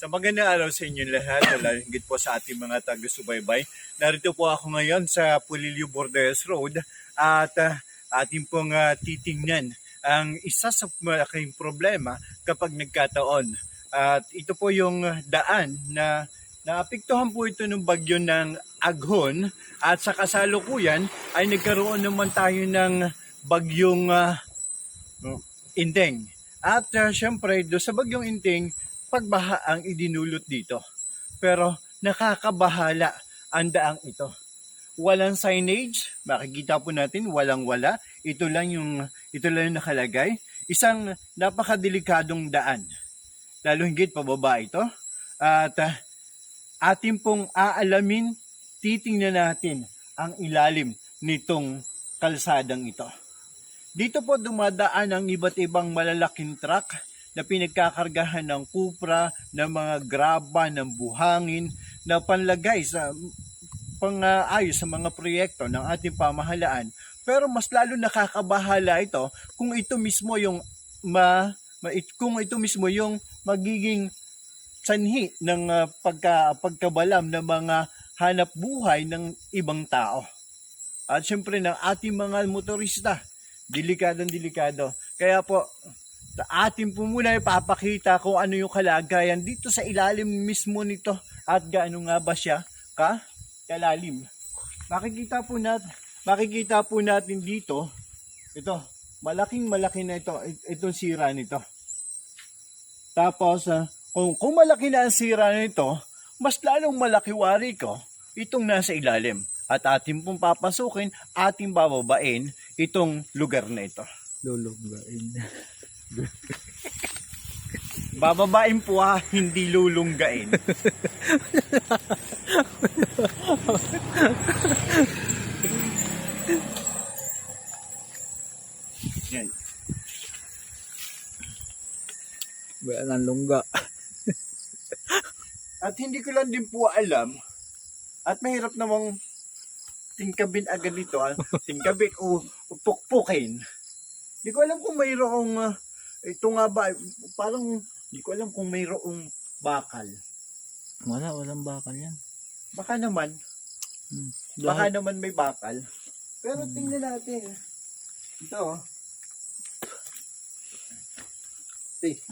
Sa magandang araw sa inyo lahat, lalo higit po sa ating mga taga-subaybay. Narito po ako ngayon sa Pulilio Bordes Road at ah, ating pong ah, titingnan ang isa sa malaking problema kapag nagkataon. At ito po yung daan na naapektuhan po ito ng bagyo ng Aghon at sa kasalukuyan ay nagkaroon naman tayo ng bagyong ah, Inteng. At uh, syempre, do sa bagyong Inteng, pagbaha ang idinulot dito. Pero nakakabahala ang daang ito. Walang signage, makikita po natin, walang wala. Ito lang yung, ito lang yung nakalagay. Isang napakadelikadong daan. Lalo higit pababa ito. At uh, atin pong aalamin, titingnan natin ang ilalim nitong kalsadang ito. Dito po dumadaan ang iba't ibang malalaking truck na pinagkakargahan ng kupra, ng mga graba, ng buhangin, na panlagay sa pang-ayos sa mga proyekto ng ating pamahalaan. Pero mas lalo nakakabahala ito kung ito mismo yung ma, ma kung ito mismo yung magiging sanhi ng ah, pagka, pagkabalam ng mga hanap buhay ng ibang tao. At syempre ng ating mga motorista, delikadong delikado. Kaya po, sa atin po muna ipapakita kung ano yung kalagayan dito sa ilalim mismo nito at gaano nga ba siya ka kalalim. Makikita po natin, makikita po natin dito, ito, malaking malaki na ito, it- itong sira nito. Tapos, ah, kung, kung malaki na ang sira nito, mas lalong malaki wari ko itong nasa ilalim. At ating pong papasukin, ating bababain itong lugar na ito. lulunggain. Bababain po ha, hindi lulunggain. Yan. Ba ng lungga. At hindi ko lang din po alam, at mahirap namang tingkabin agad dito, ah. tingkabin o pukpukin. Hindi ko alam kung mayroong, ah, ito nga ba, parang, hindi ko alam kung mayroong bakal. Wala, walang bakal yan. Baka naman, Hmm. baka naman may bakal. Pero tingnan natin. Ito, oh. Eh.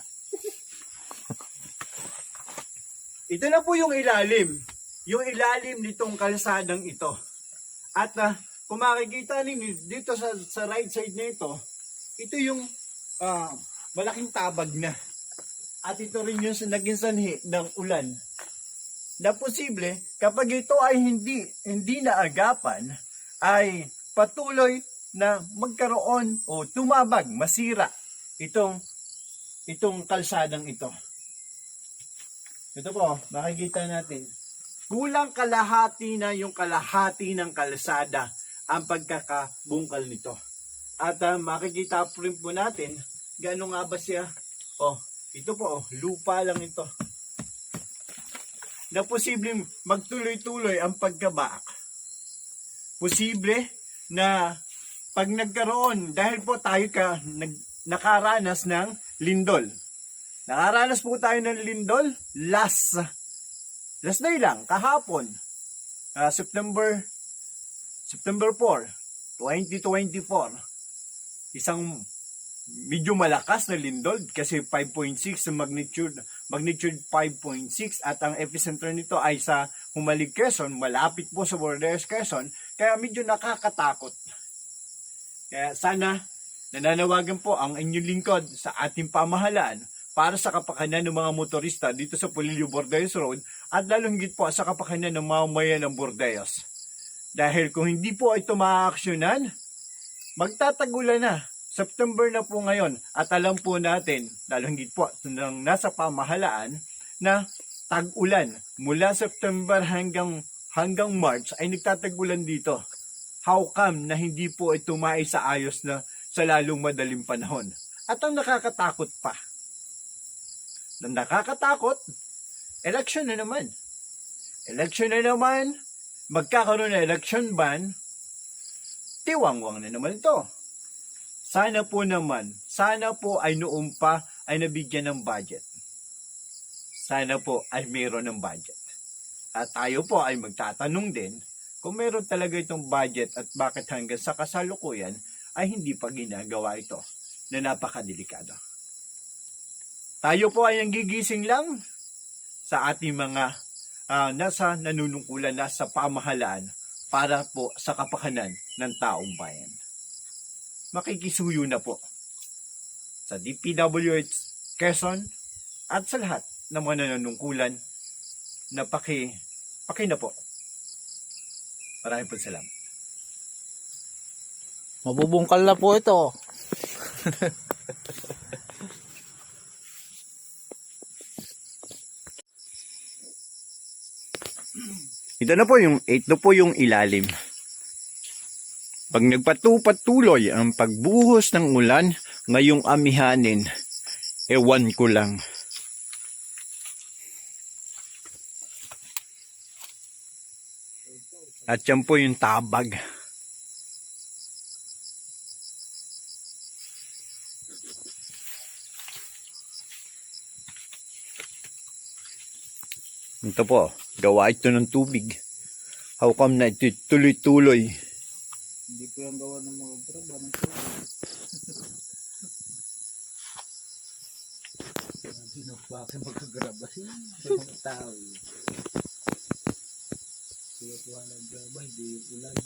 Ito na po yung ilalim. Yung ilalim nitong kalsadang ito. At ah, kung makikita ninyo dito sa, sa right side na ito, ito yung ah, malaking tabag na. At ito rin yung naging sanhi ng ulan. Na posible, kapag ito ay hindi, hindi naagapan, ay patuloy na magkaroon o tumabag, masira itong itong kalsadang ito. Ito po, makikita natin. Kulang kalahati na yung kalahati ng kalsada ang pagkakabungkal nito. At ah, makikita po rin po natin, gaano nga ba siya? Oh, ito po, oh, lupa lang ito. Na posibleng magtuloy-tuloy ang pagkabaak. Posible na pag nagkaroon, dahil po tayo ka nag, nakaranas ng lindol. Nakaranas po tayo ng lindol last last day lang, kahapon. ah, September September 4, 2024. Isang medyo malakas na lindol kasi 5.6 na magnitude magnitude 5.6 at ang epicenter nito ay sa Humalig Quezon malapit po sa Bordeaux Quezon kaya medyo nakakatakot kaya sana nananawagan po ang inyong lingkod sa ating pamahalaan para sa kapakanan ng mga motorista dito sa Pulilio Bordeaux Road at lalong po sa kapakanan ng mamamayan ng Bordeaux. Dahil kung hindi po ito maaaksyonan, magtatagulan na. September na po ngayon at alam po natin, lalong higit po nang nasa pamahalaan, na tag-ulan mula September hanggang hanggang March ay nagtatagulan dito. How come na hindi po ito maisaayos na sa lalong madaling panahon? At ang nakakatakot pa, ang nakakatakot, election na naman. Election na naman, magkakaroon ng election ban, tiwangwang na naman ito. Sana po naman, sana po ay noon pa ay nabigyan ng budget. sana po ay mayroon ng budget. At tayo po ay magtatanong din kung meron talaga itong budget at bakit hanggang sa kasalukuyan ay hindi pa ginagawa ito na napakadelikado. Tayo po ay gigising lang sa ating mga ah, nasa nanunungkulan na sa pamahalaan para po sa kapakanan ng taong bayan. Makikisuyo na po sa DPWH Quezon at sa lahat ng mga nanunungkulan na paki, paki na po. Maraming po salamat. Mabubungkal na po ito. Ito na po yung, ito po yung ilalim. Pag nagpatupatuloy ang pagbuhos ng ulan ngayong amihanin, ewan ko lang. At yan po yung tabag. Ito po, gawa ito ng tubig. How come na ito tuloy-tuloy? Po yung gawa ng mga ng tubig. Sabi na bakit magkagraba sa mga tao. eh. Kaya kuha ng graba, hindi yung ulan.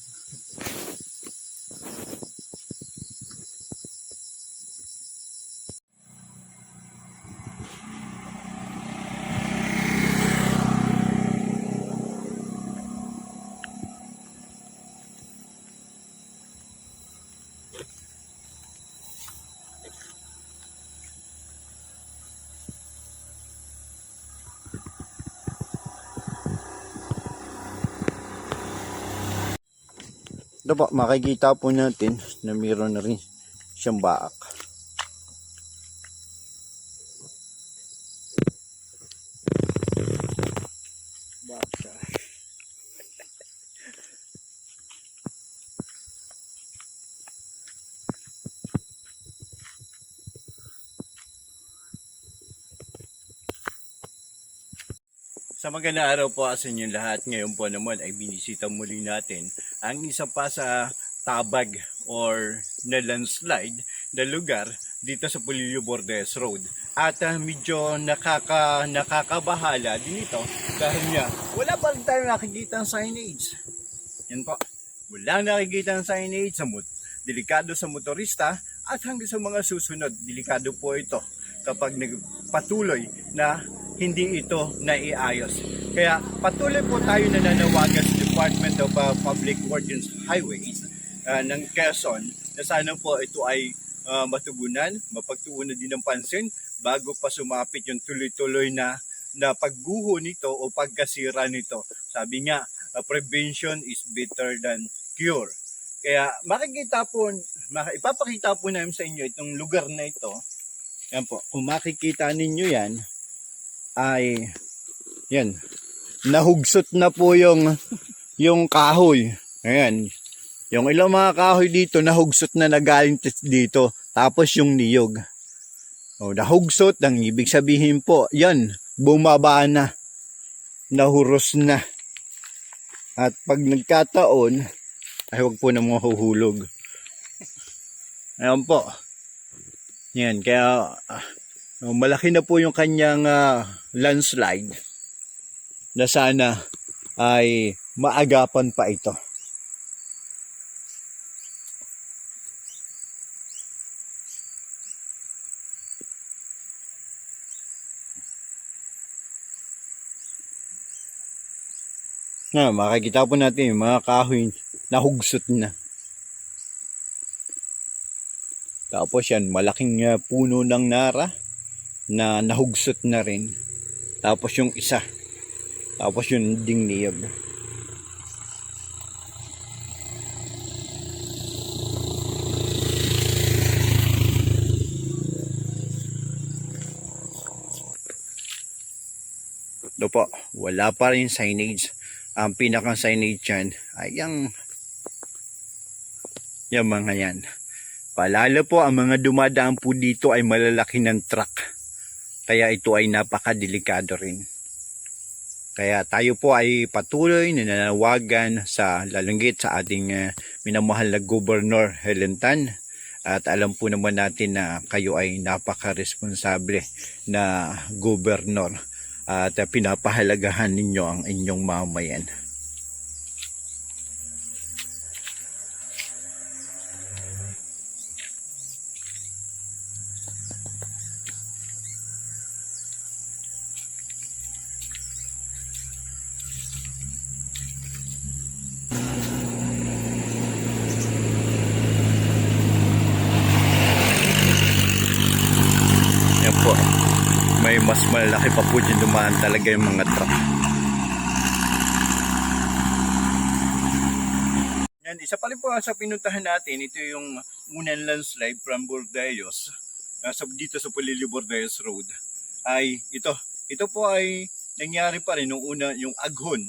Ito po, makikita po natin na mayroon na rin siyang baak. Sa magandang araw po sa inyong lahat. Ngayon po naman ay binisita muli natin ang isa pa sa tabag or na landslide na lugar dito sa Pulilio Bordes Road. At ah, medyo nakaka, nakakabahala din ito dahil nga wala pa rin tayo nakikita ang signage. Yan po. Wala nakikita ang signage sa mot. Delikado sa motorista at hanggang sa mga susunod. Delikado po ito kapag nagpatuloy na hindi ito naiayos. Kaya patuloy po tayo na nanawagan sa Department of uh, Public Works and Highways uh, ng Quezon na sana po ito ay uh, matugunan, mapagtuunan din ng pansin bago pa sumapit yung tuloy-tuloy na na pagguho nito o pagkasira nito. Sabi nga, uh, prevention is better than cure. Kaya makikita po, ipapakita po namin sa inyo itong lugar na ito. Yan po, kung makikita ninyo yan, ay, yan, nahugsot na po yung, yung kahoy. Ayan, yung ilang mga kahoy dito, nahugsot na nagaling dito. Tapos yung niyog. O, nahugsot, ang ibig sabihin po, yan, bumaba na. Nahuros na. At pag nagkataon, ay huwag po na mahuhulog. Ayan po. Yan, kaya ah, oh, malaki na po yung kanyang ah, landslide na sana ay maagapan pa ito. Na, makikita po natin yung mga kahoy nahugsot na. Tapos yan, malaking uh, puno ng nara na nahugsot na rin. Tapos yung isa. Tapos yung ding niyog. Ito po, wala pa rin signage. Ang pinakang signage yan ay yung yung mga yan. Palalo po ang mga dumadaan po dito ay malalaki ng truck. Kaya ito ay napakadelikado rin. Kaya tayo po ay patuloy na nananawagan sa lalunggit sa ating eh, minamahal na Governor Helen Tan. At alam po naman natin na kayo ay napaka-responsable na gobernur at eh, pinapahalagahan ninyo ang inyong mamayan. Yan po. May mas malaki pa po dyan dumaan talaga yung mga truck. Yan, isa pa rin po sa pinuntahan natin, ito yung unang landslide from Bordayos, nasa dito sa Pulilio Bordayos Road. Ay ito, ito po ay nangyari pa rin nung una yung aghon.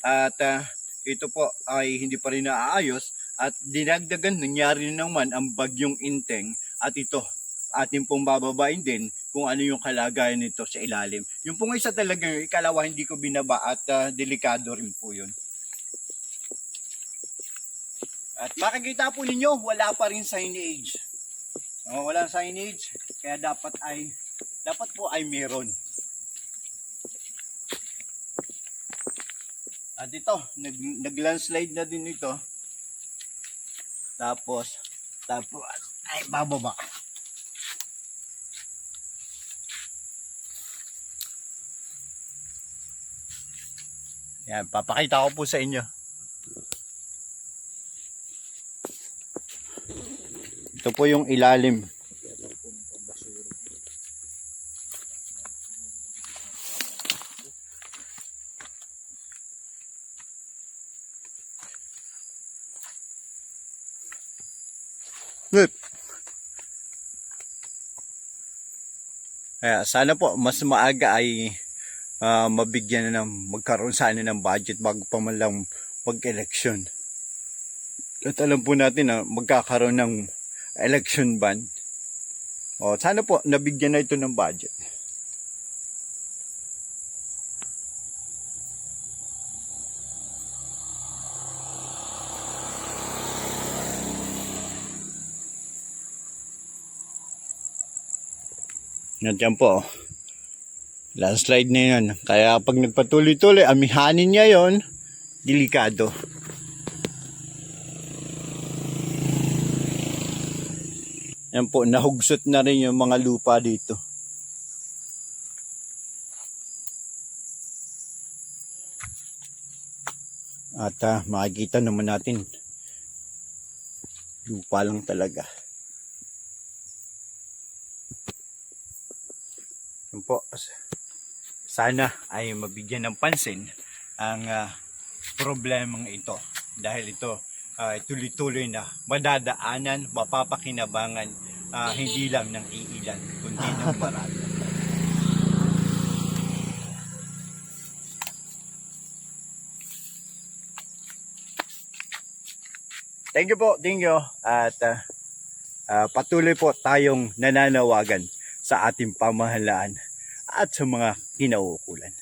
At ah, ito po ay hindi pa rin naaayos at dinagdagan nangyari na naman ang bagyong inteng at ito atin pong bababain din kung ano yung kalagayan nito sa ilalim. Yung pong isa talaga, yung ikalawa hindi ko binaba at ah, delikado rin po yun. At makikita po ninyo, wala pa rin signage. Oh, wala signage, kaya dapat ay dapat po ay meron. At ito, nag, nag-landslide na din ito. Tapos, tapos, ay bababa. Yan, papakita ko po sa inyo. Ito po yung ilalim. Good. Kaya sana po mas maaga ay ah, mabigyan na ng magkaroon sana ng budget bago pa man lang mag-election. At alam po natin na magkakaroon ng election ban. O, sana po nabigyan na ito ng budget. Yan dyan po. oh. Landslide na yun. Kaya pag nagpatuloy-tuloy, amihanin niya yon delikado. Yan po, nahugsot na rin yung mga lupa dito. At ah, makikita naman natin, lupa lang talaga. Yan po, sana ay mabigyan ng pansin ang ah, problemang ito dahil ito ay tuloy-tuloy na madadaanan, mapapakinabangan ah, hindi lang ng iilan kundi ng marami. Thank you po, thank you. At ah, ah, patuloy po tayong nananawagan sa ating pamahalaan at sa mga kinauukulan.